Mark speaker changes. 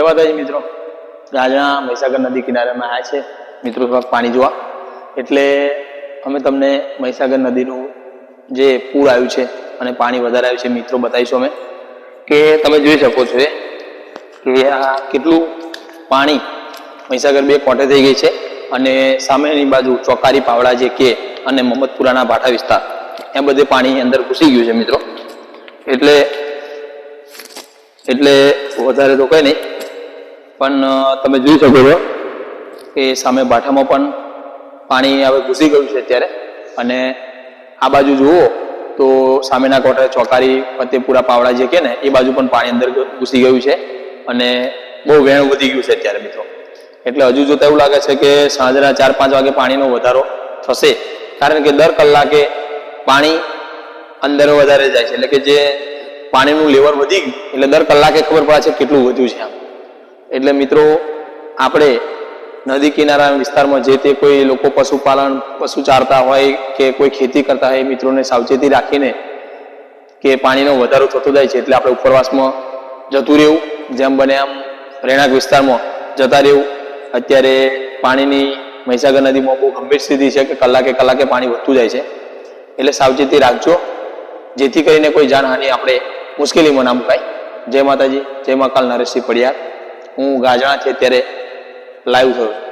Speaker 1: માતાજી મિત્રો. રાજણા મહીસાગર નદી કિનારામાં આવ્યા છે. મિત્રો પાણી જોવા. એટલે અમે તમને મહીસાગર નદીનું જે પૂર આવ્યું છે અને પાણી વધારે આવ્યું છે, મિત્રો, બતાવીશું અમે. કે તમે જોઈ શકો છો એ, કે આ કેટલું પાણી મહીસાગર બે કોટે થઈ ગઈ છે અને સામેની બાજુ ચોકારી પાવડા જે કે અને મોહમ્મદપુરાના ભાઠા વિસ્તાર એ બધે પાણી અંદર ઘૂસી ગયું છે, મિત્રો. એટલે એટલે વધારે તો કંઈ નહીં. પણ તમે જોઈ શકો છો કે સામે ભાઠામાં પણ પાણી હવે ઘૂસી ગયું છે અત્યારે. અને આ બાજુ જુઓ તો સામેના કોટરે ચોકારી ફતેપુરા પાવડા જે કે ને, એ બાજુ પણ પાણી અંદર ઘૂસી ગયું છે. અને બહુ વહેણ વધી ગયું છે અત્યારે મિત્રો. એટલે હજુ જોતા એવું લાગે છે કે સાંજના ચાર પાંચ વાગે પાણીનો વધારો થશે. કારણ કે દર કલાકે પાણી અંદર વધારે જાય છે. એટલે કે જે પાણીનું લેવલ વધી ગયું, એટલે દર કલાકે ખબર પડે છે કેટલું વધ્યું છે આમ. એટલે મિત્રો, આપણે નદી કિનારા વિસ્તારમાં જે તે કોઈ લોકો પશુપાલન, પશુ ચારતા હોય કે કોઈ ખેતી કરતા હોય મિત્રોને સાવચેતી રાખીને કે પાણીનો વધારો થતો જાય છે એટલે આપણે ઉપરવાસમાં જતું રહેવું. જેમ બને આમ રહેણાંક વિસ્તારમાં જતા રહેવું. અત્યારે પાણીની મહીસાગર નદીમાં બહુ ગંભીર સ્થિતિ છે કે કલાકે કલાકે પાણી વધતું જાય છે. એટલે સાવચેતી રાખજો. જેથી કરીને કોઈ જાનહાનિ આપણે મુશ્કેલીમાં ના મુકાય. જય માતાજી, જય મા કાલ નરેશસિંહ પડિયાર. હું ગાજણા છે ત્યારે લાઈવ થયો.